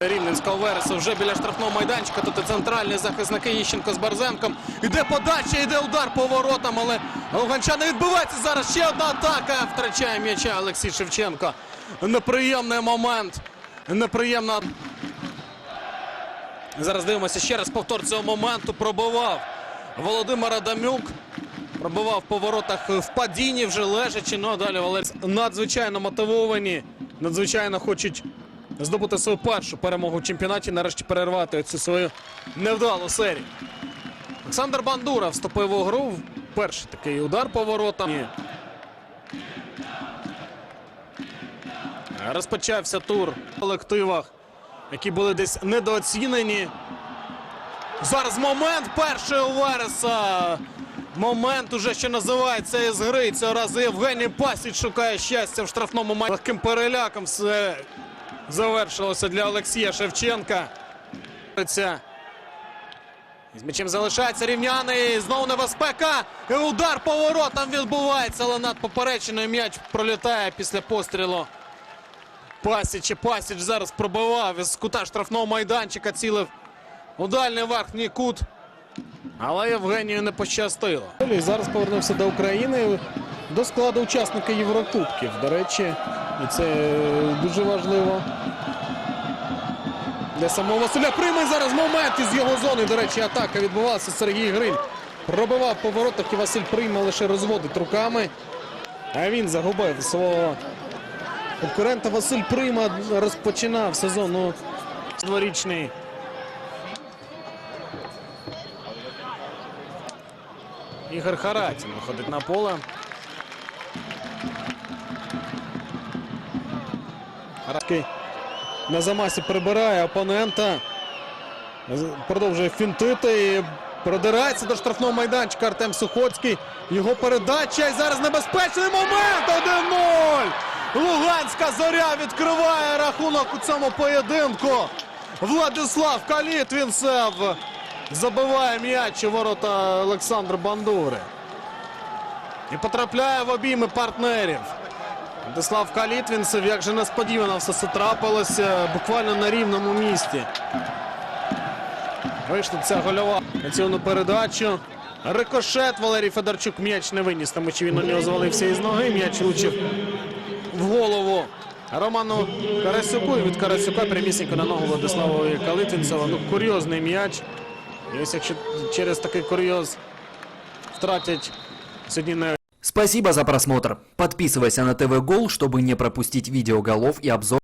Рівненського Вереса вже біля штрафного майданчика. Тут і центральні захисники Іщенко з Барзенком. Іде подача, іде удар по воротам, але Луганчани відбивається зараз. Ще одна атака. Втрачає м'яча Олексій Шевченко. Неприємний момент. Неприємна. Зараз дивимося ще раз повтор цього моменту. Пробивав Володимир Адамюк. Пробивав по воротах в падінні, вже лежачи. Ну а далі Валерій надзвичайно мотивовані. Надзвичайно хочуть здобути свою першу перемогу в чемпіонаті. Нарешті перервати цю свою невдалу серію. Олександр Бандура вступив у гру. Перший такий удар по воротам. Розпочався тур в колективах, які були десь недооцінені. Зараз момент перший у Вереса. Момент уже що називається із гри. Цього разу Євгеній Пасіч шукає щастя в штрафному майдані. Легким переляком все завершилося для Олексія Шевченка. З м'ячем залишається рівняний. Знову небезпека. І удар по воротам відбувається, але над поперечиною м'яч пролітає після пострілу. Пасіч і Пасіч зараз пробивав із кута штрафного майданчика, цілив у дальній верхній кут. Але Євгенію не пощастило. І зараз повернувся до України до складу учасника Єврокубків. До речі, і це е, дуже важливо. Для самого Василя Приймай зараз момент із його зони. До речі, атака відбувалася. Сергій Гриль пробивав по і Василь Прийма лише розводить руками. А він загубив свого конкурента. Василь Прима розпочинав сезон. Ну, дворічний. Ігор Харатін виходить на поле. Харатський на замасі прибирає опонента. Продовжує фінтити. І продирається до штрафного майданчика Артем Сухоцький. Його передача. І зараз небезпечний момент. 1-0. Луганська зоря відкриває рахунок у цьому поєдинку. Владислав Калітвінцев забиває м'яч у ворота Олександра Бандури. І потрапляє в обійми партнерів. Владислав Калітвінцев, як же несподівано все це трапилося буквально на рівному місці. Вийшла ця гольова на передачу. Рикошет Валерій Федорчук м'яч не виніс, тому що він у нього звалився із ноги. М'яч влучив в голову Роману Карасюку. І від Карасюка прямісінько на ногу Владиславові Калитвінцева. Ну, курйозний м'яч. І ось якщо через такий курйоз втратять сьогодні не Спасибо за просмотр. Подписывайся на ТВ Гол, чтобы не пропустить видео голов и обзор.